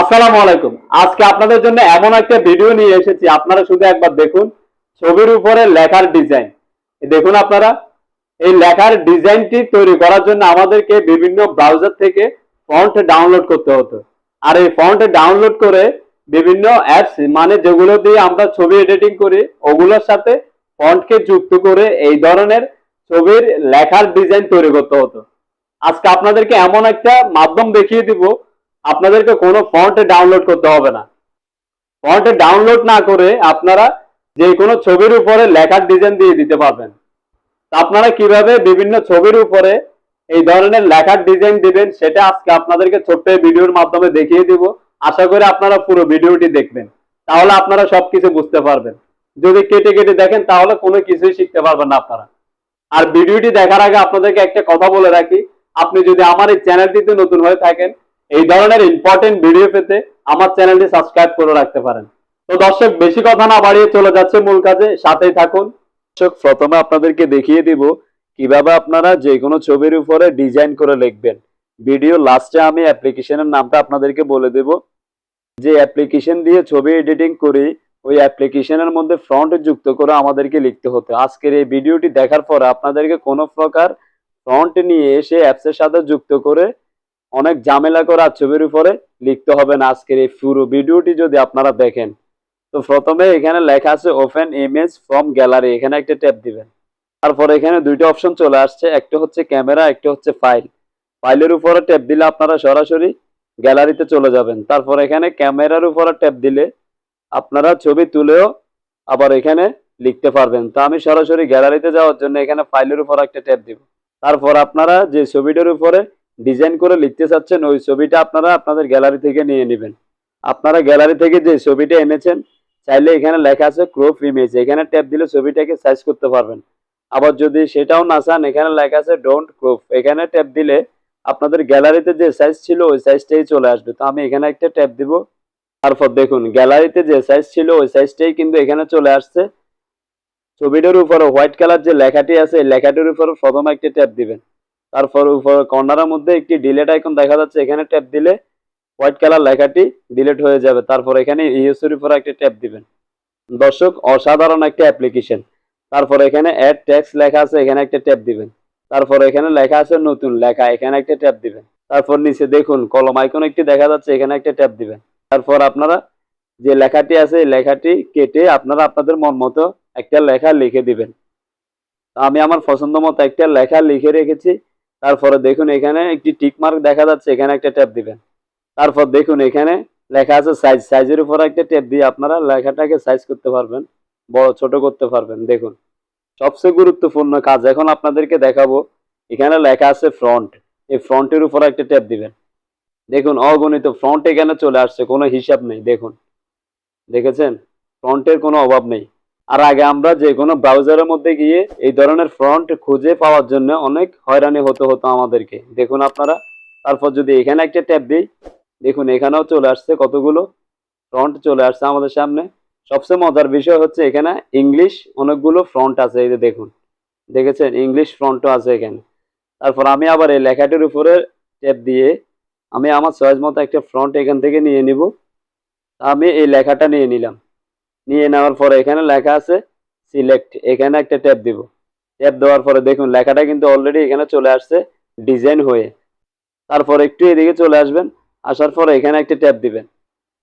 আসসালামু আলাইকুম। আজকে আপনাদের জন্য এমন একটা ভিডিও নিয়ে এসেছি। আপনারা শুধু একবার দেখুন। ছবির উপরে লেখার ডিজাইন দেখুন আপনারা। এই লেখার ডিজাইনটি তৈরি করার জন্য আমাদেরকে বিভিন্ন ব্রাউজার থেকে ফন্ট ডাউনলোড করতে হতো। আর এই ফন্ট ডাউনলোড করে বিভিন্ন অ্যাপস মানে যেগুলো দিয়ে আমরা ছবি এডিটিং করি, ওগুলোর সাথে ফন্টকে যুক্ত করে এই ধরনের ছবির লেখার ডিজাইন তৈরি করতে হতো। আজকে আপনাদেরকে এমন একটা মাধ্যম দেখিয়ে দিব। আপনাদেরকে কোনো ফন্ট ডাউনলোড করতে হবে না। ফন্ট ডাউনলোড না করে আপনারা যে কোনো ছবির উপরে লেখার ডিজাইন দিয়ে দিতে পারবেন। আপনারা কীভাবে বিভিন্ন ছবির উপরে এই ধরনের লেখার ডিজাইন দিবেন, সেটা আজকে আপনাদেরকে ছোট্ট ভিডিওর মাধ্যমে দেখিয়ে দিব। আশা করি আপনারা পুরো ভিডিওটি দেখবেন। তাহলে আপনারা সবকিছু বুঝতে পারবেন। যদি কেটে কেটে দেখেন, তাহলে কোনো কিছুই শিখতে পারবেন না আপনারা। আর ভিডিওটি দেখার আগে আপনাদেরকে একটা কথা বলে রাখি। আপনি যদি আমার এই চ্যানেলটিতে নতুন হয়ে থাকেন এই ধরনের ইম্পর্টেন্ট ভিডিও পেতে আমার চ্যানেলটি সাবস্ক্রাইব করে রাখতে পারেন। তো দর্শক, বেশি কথা না বাড়িয়ে চলে যাচ্ছে মূল কাজে। সাথেই থাকুন। দর্শক, প্রথমে আপনাদেরকে দেখিয়ে দিব কীভাবে আপনারা যে কোনো ছবির উপরে ডিজাইন করে লিখবেন। ভিডিও লাস্টে আমি অ্যাপ্লিকেশনের নামটা আপনাদেরকে বলে দেব। যে অ্যাপ্লিকেশন দিয়ে ছবি এডিটিং করি, ওই অ্যাপ্লিকেশনের মধ্যে ফ্রন্ট যুক্ত করে আমাদেরকে লিখতে হতো। আজকের এই ভিডিওটি দেখার পরে আপনাদেরকে কোনো প্রকার ফ্রন্ট নিয়ে এসে অ্যাপসের সাথে যুক্ত করে অনেক ঝামেলা করে ছবির উপরে লিখতে হবে না আজকের এই পুরো ভিডিওটি যদি আপনারা দেখেন। তো প্রথমে এখানে লেখা আছে ওপেন ইমেজ ফ্রম গ্যালারি এখানে একটা ট্যাপ দিবেন। তারপর এখানে দুইটা অপশন চলে আসছে, একটা হচ্ছে ক্যামেরা, একটা হচ্ছে ফাইল। ফাইলের উপরে ট্যাপ দিলে আপনারা সরাসরি গ্যালারিতে চলে যাবেন। তারপর এখানে ক্যামেরার উপরে ট্যাপ দিলে আপনারা ছবি তুলেও আবার এখানে লিখতে পারবেন। তো আমি সরাসরি গ্যালারিতে যাওয়ার জন্য এখানে ফাইলের উপর একটা ট্যাপ দিব। তারপর আপনারা যে ছবিটার উপরে ডিজাইন করে লিখতে চাচ্ছেন, ওই ছবিটা আপনারা আপনাদের গ্যালারি থেকে নিয়ে নেবেন। আপনারা গ্যালারি থেকে যে ছবিটা এনেছেন, চাইলে এখানে লেখা আছে ক্রপ ইমেজ, এখানে ট্যাপ দিলে ছবিটাকে সাইজ করতে পারবেন। আবার যদি সেটাও না চান, এখানে লেখা আছে ডোন্ট ক্রপ এখানে ট্যাপ দিলে আপনাদের গ্যালারিতে যে সাইজ ছিল, ওই সাইজটাই চলে আসবে। তো আমি এখানে একটা ট্যাপ দিব। তারপর দেখুন, গ্যালারিতে যে সাইজ ছিল, ওই সাইজটাই কিন্তু এখানে চলে আসছে। ছবিটার উপরে হোয়াইট কালার যে লেখাটি আছে, এই লেখাটির উপরে প্রথমে একটা ট্যাপ দিবেন। তারপর উপর কর্নারের মধ্যে একটি ডিলেট আইকন দেখা যাচ্ছে, এখানে ট্যাপ দিলে হোয়াইট কালার লেখাটি ডিলেট হয়ে যাবে। তারপর এখানে ইউএসএর উপরে একটা ট্যাপ দিবেন। দর্শক, অসাধারণ একটা অ্যাপ্লিকেশন তারপর এখানে অ্যাড ট্যাক্স লেখা আছে, এখানে একটা ট্যাপ দিবেন। তারপর এখানে লেখা আছে নতুন লেখা, এখানে একটা ট্যাপ দিবেন। তারপর নিচে দেখুন কলম আইকন একটি দেখা যাচ্ছে, এখানে একটা ট্যাপ দিবেন। তারপর আপনারা যে লেখাটি আছে, এই লেখাটি কেটে আপনারা আপনাদের মন মতো একটা লেখা লিখে দিবেন। আমি আমার পছন্দ মতো একটা লেখা লিখে রেখেছি। তারপরে দেখুন এখানে একটি টিক মার্ক দেখা যাচ্ছে, এখানে একটা ট্যাপ দিবেন। তারপর দেখুন এখানে লেখা আছে সাইজ সাইজের উপর একটা ট্যাপ দিয়ে আপনারা লেখাটাকে সাইজ করতে পারবেন, বড়, ছোট করতে পারবেন। দেখুন, সবচেয়ে গুরুত্বপূর্ণ কাজ এখন আপনাদেরকে দেখাবো, এখানে লেখা আছে ফ্রন্ট এই ফ্রন্টের উপর একটা ট্যাপ দিবেন। দেখুন, অগণিত ফ্রন্ট এখানে চলে আসছে, কোনো হিসাব নেই, দেখুন। দেখেছেন? ফ্রন্টের কোনো অভাব নেই। আর আগে আমরা যে কোনো ব্রাউজারের মধ্যে গিয়ে এই ধরনের ফ্রন্ট খুঁজে পাওয়ার জন্য অনেক হয়রানি হতে হতো আমাদেরকে। দেখুন আপনারা, তারপর যদি এখানে একটা ট্যাপ দিই, দেখুন এখানেও চলে আসছে কতগুলো ফ্রন্ট চলে আসছে আমাদের সামনে। সবচেয়ে মজার বিষয় হচ্ছে এখানে ইংলিশ অনেকগুলো ফ্রন্ট আছে, এই যে দেখুন। দেখেছেন? ইংলিশ ফ্রন্টও আছে এখানে। তারপর আমি আবার এই লেখাটির উপরে ট্যাপ দিয়ে আমি আমার চয়েস মতো একটা ফ্রন্ট এখান থেকে নিয়ে নিব। আমি এই লেখাটা নিয়ে নিলাম। নিয়ে নেওয়ার পরে এখানে লেখা আছে সিলেক্ট এখানে একটা ট্যাপ দিব। ট্যাপ দেওয়ার পরে দেখুন, লেখাটা কিন্তু অলরেডি এখানে চলে আসছে ডিজাইন হয়ে। তারপর একটু এদিকে চলে আসবেন, আসার পরে এখানে একটা ট্যাপ দিবেন।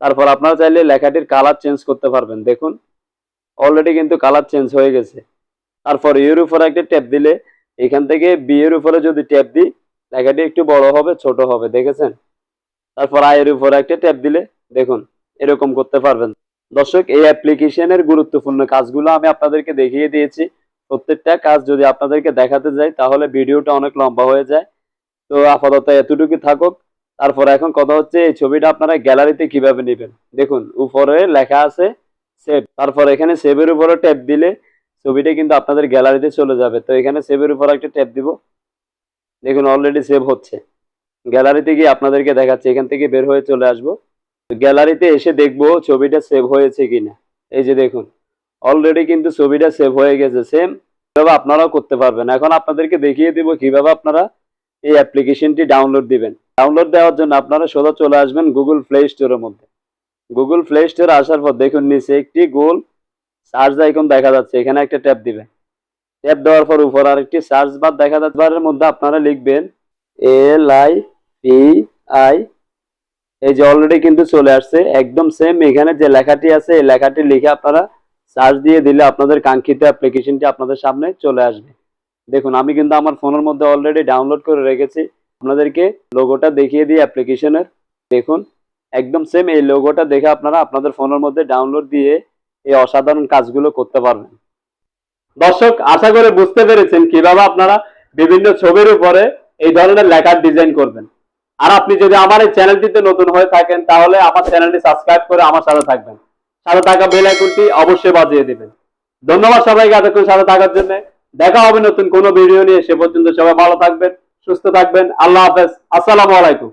তারপর আপনারা চাইলে লেখাটির কালার চেঞ্জ করতে পারবেন। দেখুন অলরেডি কিন্তু কালার চেঞ্জ হয়ে গেছে। তারপর ইউর উপরে একটা ট্যাপ দিলে, এখান থেকে বিয়ের উপরে যদি ট্যাপ দিই, লেখাটি একটু বড় হবে, ছোট হবে, দেখেছেন? তারপর আয়ের উপরে একটা ট্যাপ দিলে, দেখুন, এরকম করতে পারবেন। দর্শক, এই অ্যাপ্লিকেশনের গুরুত্বপূর্ণ কাজগুলো আমি আপনাদেরকে দেখিয়ে দিয়েছি। প্রত্যেকটা কাজ যদি আপনাদেরকে দেখাতে যাই, তাহলে ভিডিওটা অনেক লম্বা হয়ে যায়। তো আপাতত এতটুকু থাকুক। তারপর এখন কথা হচ্ছে, এই ছবিটা আপনারা গ্যালারিতে কীভাবে নেবেন? দেখুন, উপরে লেখা আছে সেভ তারপর এখানে সেভের উপরে ট্যাপ দিলে ছবিটা কিন্তু আপনাদের গ্যালারিতে চলে যাবে। তো এখানে সেভের উপর একটা ট্যাপ দিব। দেখুন অলরেডি সেভ হচ্ছে। গ্যালারিতে গিয়ে আপনাদেরকে দেখাচ্ছে। এখান থেকে বের হয়ে চলে আসব। গ্যালারিতে এসে দেখব ছবিটা সেভ হয়েছে কিনা। এই যে দেখুন অলরেডি কিন্তু ছবিটা সেভ হয়ে গেছে সেম এভাবে আপনারাও করতে পারবেন। এখন আপনাদেরকে দেখিয়ে দিব কীভাবে আপনারা এই অ্যাপ্লিকেশনটি ডাউনলোড দিবেন। ডাউনলোড দেওয়ার জন্য আপনারা সোজা চলে আসবেন গুগল প্লে স্টোরের মধ্যে। গুগল প্লে স্টোরে আসার পর দেখুন, নিচে একটি গোল সার্চ আইকন দেখা যাচ্ছে, এখানে একটা ট্যাপ দিবেন। ট্যাপ দেওয়ার পর উপর আরেকটি সার্চ বার দেখা যাচ্ছে। বারের মধ্যে আপনারা লিখবেন এল আই পি আই এই যে অলরেডি কিন্তু চলে আসছে, একদম সেম এখানে যে লেখাটি আছে, এই লেখাটি লিখে আপনারা সার্চ দিয়ে দিলে আপনাদের কাঙ্ক্ষিত অ্যাপ্লিকেশনটি আপনাদের সামনে চলে আসবে। দেখুন, আমি কিন্তু আমার ফোনের মধ্যে অলরেডি ডাউনলোড করে রেখেছি। আপনাদেরকে লোগোটা দেখিয়ে দিই অ্যাপ্লিকেশনের দেখুন, একদম সেম এই লোগোটা দেখে আপনারা আপনাদের ফোনের মধ্যে ডাউনলোড দিয়ে এই অসাধারণ কাজগুলো করতে পারবেন। দর্শক, আশা করে বুঝতে পেরেছেন কীভাবে আপনারা বিভিন্ন ছবির উপরে এই ধরনের লেখার ডিজাইন করবেন। আর আপনি যদি আমার এই চ্যানেলটিতে নতুন হয়ে থাকেন, তাহলে আমার চ্যানেলটি সাবস্ক্রাইব করে আমার সাথে থাকবেন। সাথে থাকা বেল আইকনটি অবশ্যই বাজিয়ে দিবেন। ধন্যবাদ সবাইকে এতক্ষণ সাথে থাকার জন্য। দেখা হবে নতুন কোনো ভিডিও নিয়ে। সে পর্যন্ত সবাই ভালো থাকবেন, সুস্থ থাকবেন। আল্লাহ হাফেজ। আসসালামু আলাইকুম।